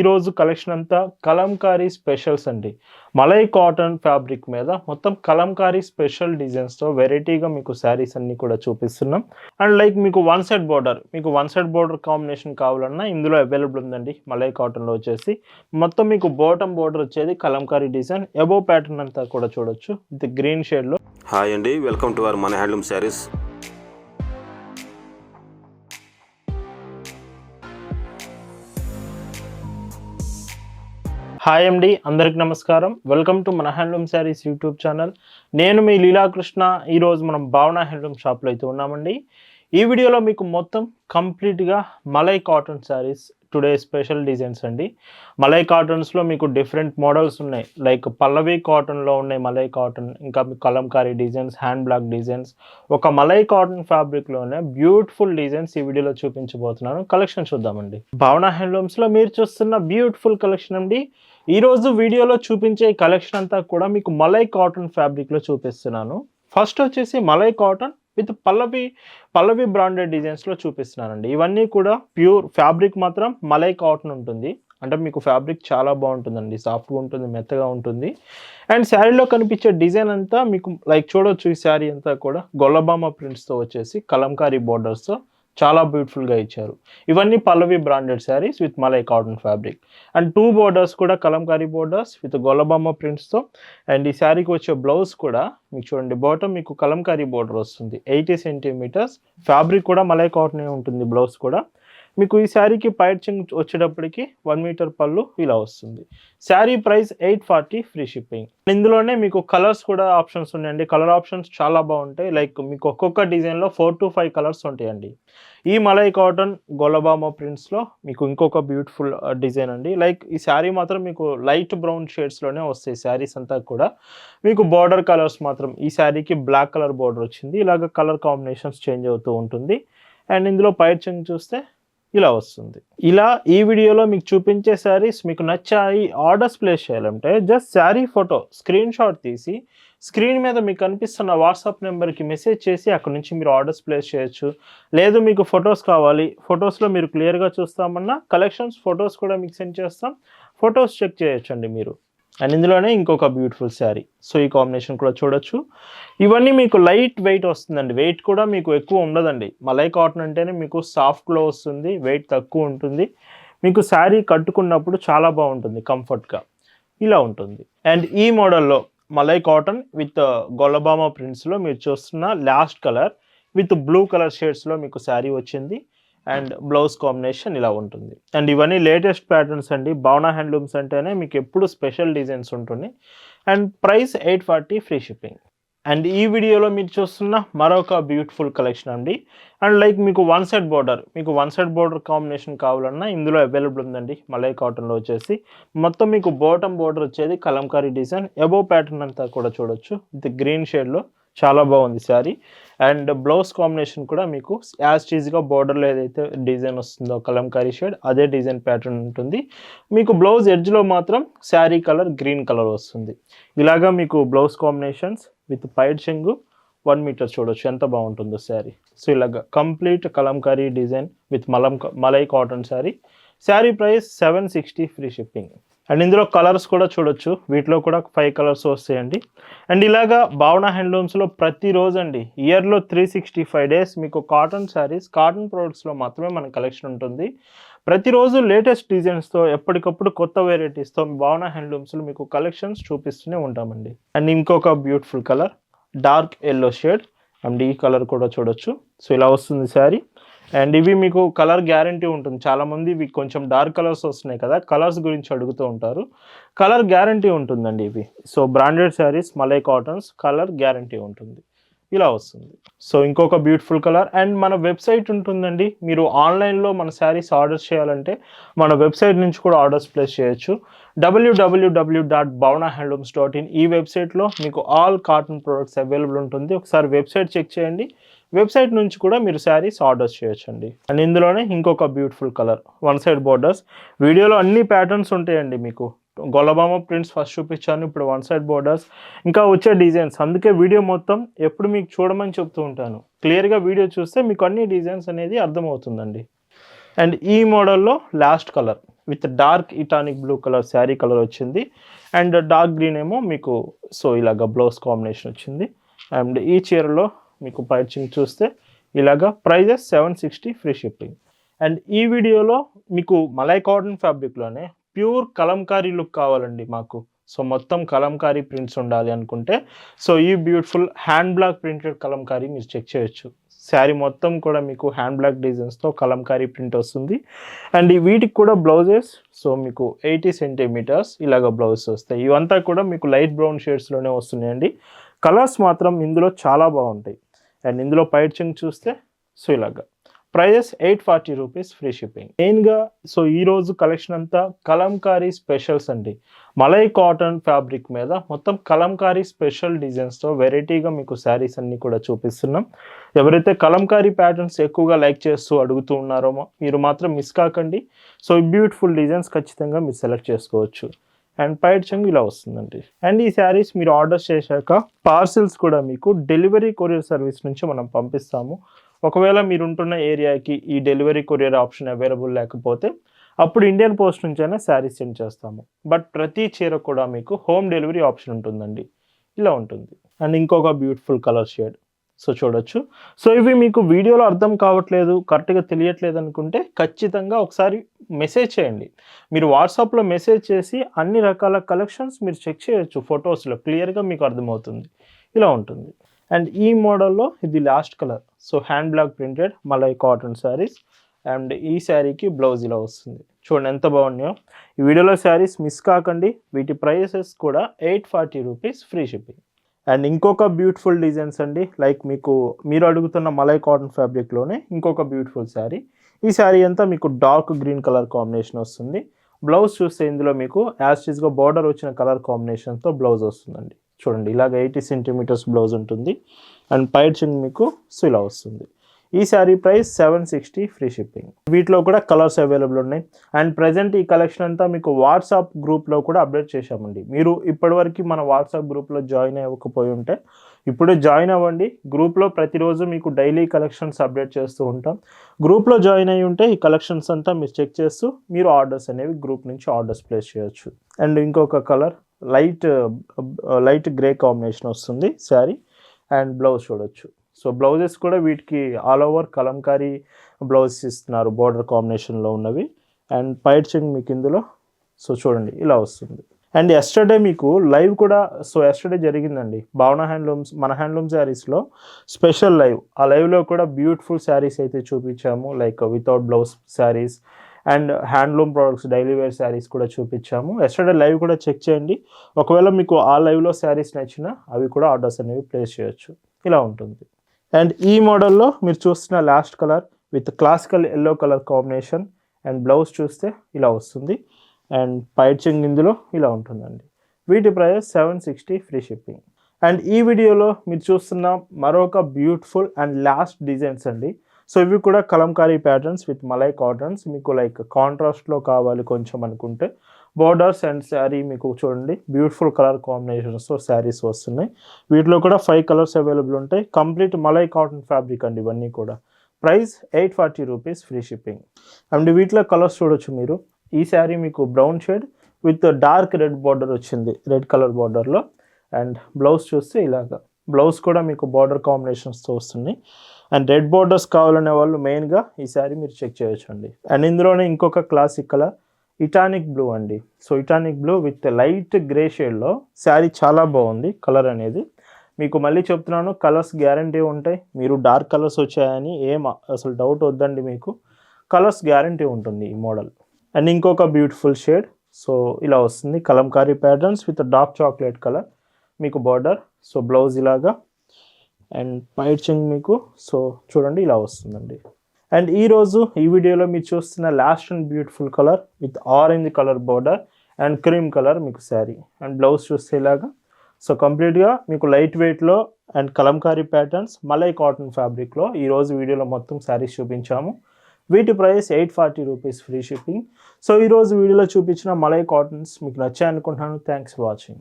ఈరోజు కలెక్షన్ అంతా కలంకారీ స్పెషల్స్ అండి. మలై కాటన్ ఫ్యాబ్రిక్ మీద మొత్తం కలంకారీ స్పెషల్ డిజైన్స్తో వెరైటీగా మీకు శారీస్ అన్ని కూడా చూపిస్తున్నాం. అండ్ లైక్ మీకు వన్ సైడ్ బార్డర్ మీకు వన్ సైడ్ బార్డర్ కాంబినేషన్ కావాలన్నా ఇందులో అవైలబుల్ ఉందండి మలై కాటన్లో వచ్చేసి. మొత్తం మీకు బాటమ్ బార్డర్ వచ్చేది కలంకారీ డిజైన్ ఎబో ప్యాటర్న్ అంతా కూడా చూడొచ్చు. ఇది గ్రీన్ షేడ్లో హాయ్ అండి వెల్కమ్ టు అవర్ మన హ్యాండ్లూమ్ శారీస్ హాయ్ అండి అందరికి నమస్కారం. వెల్కమ్ టు మన హ్యాండ్లూమ్ శారీస్ యూట్యూబ్ ఛానల్ నేను మీ లీలాకృష్ణ. ఈరోజు మనం భావన హ్యాండ్లూమ్ షాప్లో అయితే ఉన్నామండి. ఈ వీడియోలో మీకు మొత్తం కంప్లీట్గా malai cotton saris today special designs అండి. మలై కాటన్స్లో మీకు డిఫరెంట్ మోడల్స్ ఉన్నాయి. లైక్ పల్లవి కాటన్లో ఉన్నాయి మలై కాటన్ ఇంకా మీకు Kalamkari designs hand block designs. ఒక మలై కాటన్ ఫ్యాబ్రిక్లోనే బ్యూటిఫుల్ డిజైన్స్ ఈ వీడియోలో చూపించబోతున్నాను. కలెక్షన్ చూద్దామండి. భావన హ్యాండ్లూమ్స్లో మీరు చూస్తున్న బ్యూటిఫుల్ కలెక్షన్ అండి. ఈరోజు వీడియోలో చూపించే కలెక్షన్ అంతా కూడా మీకు మలై కాటన్ ఫ్యాబ్రిక్లో చూపిస్తున్నాను. ఫస్ట్ వచ్చేసి malai cotton with Pallavi Pallavi branded డిజైన్స్లో చూపిస్తున్నానండి. ఇవన్నీ కూడా ప్యూర్ ఫ్యాబ్రిక్ మాత్రం మలై కాటన్ ఉంటుంది. అంటే మీకు ఫ్యాబ్రిక్ చాలా బాగుంటుందండి. సాఫ్ట్గా ఉంటుంది మెత్తగా ఉంటుంది. అండ్ శారీలో కనిపించే డిజైన్ అంతా మీకు లైక్ చూడొచ్చు ఈ శారీ అంతా కూడా గొల్లబామ ప్రింట్స్తో వచ్చేసి కలంకారీ బోర్డర్స్తో చాలా బ్యూటిఫుల్గా ఇచ్చారు. ఇవన్నీ Pallavi branded saris with Malai cotton fabric and two borders కూడా కలంకారీ బోర్డర్స్ విత్ గొల్లబొమ్మ ప్రింట్స్తో అండ్ ఈ శారీకి వచ్చే బ్లౌజ్ కూడా మీకు చూడండి బాటమ్ మీకు కలంకారీ బోర్డర్ వస్తుంది. ఎయిటీ సెంటీమీటర్స్ ఫ్యాబ్రిక్ కూడా మలై కాటనే ఉంటుంది బ్లౌజ్ కూడా. మీకు ఈ శారీకి పైచింగ్ వచ్చేటప్పటికి వన్ మీటర్ పళ్ళు ఇలా వస్తుంది. Sari price eight forty free shipping ఇందులోనే మీకు కలర్స్ కూడా ఆప్షన్స్ ఉన్నాయండి. కలర్ ఆప్షన్స్ చాలా బాగుంటాయి. లైక్ మీకు ఒక్కొక్క డిజైన్లో ఫోర్ టు ఫైవ్ కలర్స్ ఉంటాయండి. ఈ మలై కాటన్ గొలబామా ప్రింట్స్లో మీకు ఇంకొక బ్యూటిఫుల్ uh, డిజైన్ అండి. లైక్ ఈ శారీ మాత్రం మీకు లైట్ బ్రౌన్ షేడ్స్లోనే వస్తాయి శారీస్ అంతా కూడా. మీకు బార్డర్ కలర్స్ మాత్రం ఈ శారీకి బ్లాక్ కలర్ బార్డర్ వచ్చింది. ఇలాగ కలర్ కాంబినేషన్స్ చేంజ్ అవుతూ ఉంటుంది. అండ్ ఇందులో పైచింగ్ చూస్తే ఇలా వస్తుంది. ఇలా ఈ వీడియోలో మీకు చూపించే శారీస్ మీకు నచ్చాయి ఆర్డర్స్ ప్లేస్ చేయాలంటే just sari photo screen shot తీసి స్క్రీన్ మీద మీకు కనిపిస్తున్న వాట్సాప్ నెంబర్కి మెసేజ్ చేసి అక్కడ నుంచి మీరు ఆర్డర్స్ ప్లేస్ చేయొచ్చు. లేదు మీకు ఫొటోస్ కావాలి ఫొటోస్లో మీరు క్లియర్గా చూస్తామన్నా కలెక్షన్స్ ఫొటోస్ కూడా మీకు సెండ్ చేస్తాం. ఫొటోస్ చెక్ చేయొచ్చండి మీరు. అండ్ ఇందులోనే ఇంకొక బ్యూటిఫుల్ శారీ సో ఈ కాంబినేషన్ కూడా చూడొచ్చు. ఇవన్నీ మీకు లైట్ వెయిట్ వస్తుందండి. వెయిట్ కూడా మీకు ఎక్కువ ఉండదండి. మలై కాటన్ అంటేనే మీకు సాఫ్ట్లో వస్తుంది వెయిట్ తక్కువ ఉంటుంది. మీకు శారీ కట్టుకున్నప్పుడు చాలా బాగుంటుంది కంఫర్ట్గా ఇలా ఉంటుంది. అండ్ ఈ మోడల్లో మలై కాటన్ విత్ గొల్లబామా ప్రింట్స్లో మీరు చూస్తున్న last colour with blue colour షేడ్స్లో మీకు శారీ వచ్చింది. అండ్ బ్లౌజ్ కాంబినేషన్ ఇలా ఉంటుంది. అండ్ ఇవన్నీ లేటెస్ట్ ప్యాటర్న్స్ అండి. భావన హ్యాండ్లూమ్స్ అంటేనే మీకు ఎప్పుడు స్పెషల్ డిజైన్స్ ఉంటుంది and price eight forty free shipping. And ఈ వీడియోలో మీరు చూస్తున్న మరొక బ్యూటిఫుల్ కలెక్షన్ అండి. అండ్ లైక్ మీకు వన్ సైడ్ బోర్డర్ మీకు వన్ సైడ్ బోర్డర్ కాంబినేషన్ కావాలన్నా ఇందులో అవైలబుల్ ఉందండి. మలై కాటన్లో వచ్చేసి మొత్తం మీకు బాటమ్ బోర్డర్ వచ్చేది కలంకారీ డిజైన్. ఎబో ప్యాటర్న్ అంతా కూడా చూడొచ్చు. విత్ గ్రీన్ షేడ్లో. చాలా బాగుంది శారీ. అండ్ బ్లౌజ్ కాంబినేషన్ కూడా మీకు యాజ్ చీజ్గా బార్డర్లో ఏదైతే డిజైన్ వస్తుందో కలంకారీ షేడ్ అదే డిజైన్ ప్యాటర్న్ ఉంటుంది. మీకు బ్లౌజ్ ఎడ్జ్లో మాత్రం శారీ కలర్ గ్రీన్ కలర్ వస్తుంది. ఇలాగా మీకు బ్లౌజ్ కాంబినేషన్స్ విత్ పైడ్ చెంగు వన్ మీటర్ చూడొచ్చు. ఎంత బాగుంటుందో శారీ. సో ఇలాగా కంప్లీట్ కలంకారీ డిజైన్ విత్ మలం malai cotton sari. Sari price seven sixty free shipping. And ఇందులో కలర్స్ కూడా చూడొచ్చు. వీటిలో కూడా ఫైవ్ కలర్స్ వస్తాయండి. అండ్ ఇలాగా భావన హ్యాండ్లూమ్స్లో ప్రతిరోజు అండి ఇయర్లో త్రీ సిక్స్టీ ఫైవ్ డేస్ మీకు కాటన్ శారీస్ కాటన్ ప్రోడక్ట్స్లో మాత్రమే మన కలెక్షన్ ఉంటుంది. ప్రతిరోజు లేటెస్ట్ డిజైన్స్తో ఎప్పటికప్పుడు కొత్త వెరైటీస్తో భావన హ్యాండ్లూమ్స్లో మీకు కలెక్షన్స్ చూపిస్తూనే ఉంటామండి. అండ్ ఇంకొక beautiful colour dark yellow shade and ఈ కలర్ కూడా చూడొచ్చు. సో ఇలా వస్తుంది శారీ అండ్ ఇవి మీకు కలర్ గ్యారంటీ ఉంటుంది. చాలామంది ఇవి కొంచెం డార్క్ కలర్స్ వస్తున్నాయి కదా కలర్స్ గురించి అడుగుతూ ఉంటారు. కలర్ గ్యారంటీ ఉంటుందండి ఇవి. So branded saris malai cottons colour guarantee ఉంటుంది. ఇలా వస్తుంది. సో ఇంకొక బ్యూటిఫుల్ కలర్ అండ్ మన వెబ్సైట్ ఉంటుందండి. మీరు ఆన్లైన్లో మన శారీస్ ఆర్డర్స్ చేయాలంటే మన వెబ్సైట్ నుంచి కూడా ఆర్డర్స్ ప్లేస్ చేయొచ్చు. డబ్ల్యూడబ్ల్యూడబ్ల్యూ dot Bhavana handlooms dot in ఈ వెబ్సైట్లో మీకు ఆల్ కాటన్ ప్రొడక్ట్స్ అవైలబుల్ ఉంటుంది. ఒకసారి వెబ్సైట్ చెక్ చేయండి. వెబ్సైట్ నుంచి కూడా మీరు శారీస్ ఆర్డర్ చేయొచ్చండి. అండ్ ఇందులోనే ఇంకొక beautiful colour one side borders వీడియోలో అన్ని ప్యాటర్న్స్ ఉంటాయండి మీకు. గొలబామ ప్రింట్స్ ఫస్ట్ చూపించాను ఇప్పుడు వన్ సైడ్ బోర్డర్స్ ఇంకా వచ్చే డిజైన్స్ అందుకే వీడియో మొత్తం ఎప్పుడు మీకు చూడమని చెప్తూ ఉంటాను. క్లియర్గా వీడియో చూస్తే మీకు అన్ని డిజైన్స్ అనేది అర్థమవుతుందండి. అండ్ ఈ మోడల్లో లాస్ట్ కలర్ విత్ డార్క్ ఇటానిక్ బ్లూ కలర్ శారీ కలర్ వచ్చింది. అండ్ డార్క్ గ్రీన్ ఏమో మీకు సో ఇలాగ బ్లౌజ్ కాంబినేషన్ వచ్చింది. అండ్ ఈ చీరలో మీకు పైచింగ్ చూస్తే ఇలాగ prices seven sixty free shipping and ఈ వీడియోలో మీకు మలై కాటన్ ఫ్యాబ్రిక్లోనే ప్యూర్ కలంకారీ లుక్ కావాలండి మాకు. సో మొత్తం కలంకారీ ప్రింట్స్ ఉండాలి అనుకుంటే సో ఈ beautiful hand block printed Kalamkari మీరు చెక్ చేయొచ్చు. శారీ మొత్తం కూడా మీకు హ్యాండ్ బ్లాక్ డిజైన్స్తో కలంకారీ ప్రింట్ వస్తుంది. అండ్ ఈ వీటికి కూడా బ్లౌజెస్ సో మీకు ఎయిటీ సెంటీమీటర్స్ ఇలాగ బ్లౌజెస్ వస్తాయి. ఇవంతా కూడా మీకు లైట్ బ్రౌన్ షేడ్స్లోనే వస్తున్నాయండి. కలర్స్ మాత్రం ఇందులో చాలా బాగుంటాయి. అండ్ ఇందులో పైచింగ్ చూస్తే సో ఇలాగా. Prices eight forty rupees free shipping. మెయిన్గా సో ఈ రోజు కలెక్షన్ అంతా కలంకారీ స్పెషల్స్ అండి. మలై కాటన్ ఫ్యాబ్రిక్ మీద మొత్తం కలంకారీ స్పెషల్ డిజైన్స్తో వెరైటీగా మీకు శారీస్ అన్నీ కూడా చూపిస్తున్నాం. ఎవరైతే కలంకారీ ప్యాటర్న్స్ ఎక్కువగా లైక్ చేస్తూ అడుగుతూ ఉన్నారో మీరు మాత్రం మిస్ కాకండి. సో బ్యూటిఫుల్ డిజైన్స్ ఖచ్చితంగా మీరు సెలెక్ట్ చేసుకోవచ్చు. అండ్ పైట్ చెంగు ఇలా వస్తుందండి. అండ్ ఈ శారీస్ మీరు ఆర్డర్ చేశాక పార్సిల్స్ కూడా మీకు డెలివరీ కొరియర్ సర్వీస్ నుంచి మనం పంపిస్తాము. ఒకవేళ మీరు ఉంటున్న ఏరియాకి ఈ డెలివరీ కొరియర్ ఆప్షన్ అవైలబుల్ లేకపోతే అప్పుడు ఇండియన్ పోస్ట్ నుంచైనా శారీ సెండ్ చేస్తాము. బట్ ప్రతి చీర కూడా మీకు హోమ్ డెలివరీ ఆప్షన్ ఉంటుందండి. ఇలా ఉంటుంది. అండ్ ఇంకొక బ్యూటిఫుల్ కలర్ షేడ్. సో చూడొచ్చు. సో ఇవి మీకు వీడియోలో అర్థం కావట్లేదు కరెక్ట్గా తెలియట్లేదు అనుకుంటే ఖచ్చితంగా ఒకసారి మెసేజ్ చేయండి. మీరు వాట్సాప్లో మెసేజ్ చేసి అన్ని రకాల కలెక్షన్స్ మీరు చెక్ చేయొచ్చు ఫొటోస్లో క్లియర్గా మీకు అర్థమవుతుంది. ఇలా ఉంటుంది. అండ్ ఈ మోడల్లో ఇది last colour so hand block printed malai cotton saris and ఈ శారీకి బ్లౌజ్ ఇలా వస్తుంది. చూడండి ఎంత బాగున్నాయో. ఈ వీడియోలో శారీస్ మిస్ కాకండి. వీటి ప్రైసెస్ కూడా eight forty rupees free shipping and ఇంకొక బ్యూటిఫుల్ డిజైన్స్ అండి. లైక్ మీకు మీరు అడుగుతున్న మలై కాటన్ ఫ్యాబ్రిక్లోనే ఇంకొక బ్యూటిఫుల్ శారీ ఈ శారీ అంతా మీకు డార్క్ గ్రీన్ కలర్ కాంబినేషన్ వస్తుంది. బ్లౌజ్ చూస్తే ఇందులో మీకు యాస్టిస్గా బార్డర్ వచ్చిన కలర్ కాంబినేషన్తో బ్లౌజ్ వస్తుందండి. చూడండి ఇలాగ ఎయిటీ సెంటీమీటర్స్ బ్లౌజ్ ఉంటుంది. అండ్ పైచింగ్ మీకు సో ఇలా వస్తుంది. ఈ sari price seven sixty free shipping. వీటిలో కూడా కలర్స్ అవైలబుల్ ఉన్నాయి. అండ్ ప్రజెంట్ ఈ కలెక్షన్ అంతా మీకు వాట్సాప్ గ్రూప్లో కూడా అప్డేట్ చేశామండి. మీరు ఇప్పటివరకు మన వాట్సాప్ గ్రూప్లో జాయిన్ అవ్వకపోయి ఉంటే ఇప్పుడే జాయిన్ అవ్వండి. గ్రూప్లో ప్రతిరోజు మీకు డైలీ కలెక్షన్స్ అప్డేట్ చేస్తూ ఉంటాం. గ్రూప్లో జాయిన్ అయి ఉంటే ఈ కలెక్షన్స్ అంతా మీరు చెక్ చేస్తూ మీరు ఆర్డర్స్ అనేవి గ్రూప్ నుంచి ఆర్డర్స్ ప్లేస్ చేయొచ్చు. అండ్ ఇంకొక colour light light grey combination వస్తుంది శారీ అండ్ బ్లౌజ్ చూడొచ్చు. సో బ్లౌజెస్ కూడా వీటికి ఆల్ ఓవర్ కలంకారీ బ్లౌజెస్ ఇస్తున్నారు బార్డర్ కాంబినేషన్లో ఉన్నవి. అండ్ పైర్చింగ్ చెంగ్ మీకు ఇందులో. సో చూడండి ఇలా వస్తుంది. అండ్ ఎస్టర్డే మీకు లైవ్ కూడా సో ఎస్టర్డే జరిగిందండి. భావన హ్యాండ్లూమ్స్ మన హ్యాండ్లూమ్ శారీస్లో స్పెషల్ లైవ్. ఆ లైవ్లో కూడా బ్యూటిఫుల్ శారీస్ అయితే చూపించాము. Like without blouse saris and handloom products daily wear saris కూడా చూపించాము. ఎస్టర్డే లైవ్ కూడా చెక్ చేయండి. ఒకవేళ మీకు ఆ లైవ్లో శారీస్ నచ్చినా అవి కూడా ఆర్డర్స్ అనేవి ప్లేస్ చేయొచ్చు. ఇలా ఉంటుంది. అండ్ ఈ మోడల్లో మీరు చూస్తున్న last colour with classical yellow colour combination and blouse చూస్తే ఇలా వస్తుంది. అండ్ పైచింగ్ ఇందులో ఇలా ఉంటుందండి. వీటి price seven sixty free shipping and ఈ వీడియోలో మీరు చూస్తున్న మరొక బ్యూటిఫుల్ అండ్ లాస్ట్ డిజైన్స్ అండి. సో ఇవి కూడా Kalamkari patterns with malai cottons మీకు లైక్ కాంట్రాస్ట్లో కావాలి కొంచెం అనుకుంటే. బోర్డర్స్ అండ్ శారీ మీకు చూడండి. బ్యూటిఫుల్ కలర్ కాంబినేషన్స్తో శారీస్ వస్తున్నాయి. వీటిలో కూడా ఫైవ్ కలర్స్ అవైలబుల్ ఉంటాయి. కంప్లీట్ మలై కాటన్ ఫ్యాబ్రిక్ అండి ఇవన్నీ కూడా. Price eight forty rupees free shipping and వీటిలో కలర్స్ చూడొచ్చు మీరు. ఈ శారీ మీకు brown shade with dark red border వచ్చింది. రెడ్ కలర్ బార్డర్లో అండ్ బ్లౌజ్ చూస్తే ఇలాగా. బ్లౌజ్ కూడా మీకు బార్డర్ కాంబినేషన్స్తో వస్తుంది. అండ్ రెడ్ బార్డర్స్ కావాలనే వాళ్ళు మెయిన్గా ఈ శారీ మీరు చెక్ చేయొచ్చు అండి అండ్ ఇందులోనే ఇంకొక క్లాసిక్ కలర్ ఇటానిక్ బ్లూ అండి. సో ఇటానిక్ బ్లూ విత్ లైట్ గ్రే షేడ్లో శారీ చాలా బాగుంది కలర్ అనేది. మీకు మళ్ళీ చెప్తున్నాను కలర్స్ గ్యారంటీ ఉంటాయి. మీరు డార్క్ కలర్స్ వచ్చాయని ఏం అసలు డౌట్ వద్దండి మీకు. కలర్స్ గ్యారంటీ ఉంటుంది ఈ మోడల్ అండ్ ఇంకొక బ్యూటిఫుల్ షేడ్ సో ఇలా వస్తుంది. Kalamkari patterns with dark chocolate colour మీకు బార్డర్ సో బ్లౌజ్ ఇలాగా అండ్ పైచింగ్ మీకు సో చూడండి ఇలా వస్తుందండి. అండ్ ఈరోజు ఈ వీడియోలో మీరు చూస్తున్న last and beautiful colour with orange colour border and cream colour మీకు శారీ అండ్ బ్లౌజ్ చూస్తే ఇలాగా సో కంప్లీట్గా మీకు లైట్ వెయిట్లో and Kalamkari patterns malai cotton ఫ్యాబ్రిక్లో ఈరోజు వీడియోలో మొత్తం శారీస్ చూపించాము. వీటి price eight forty rupees free shipping so ఈరోజు వీడియోలో చూపించిన మలై కాటన్స్ మీకు నచ్చాయనుకుంటున్నాను. Thanks for watching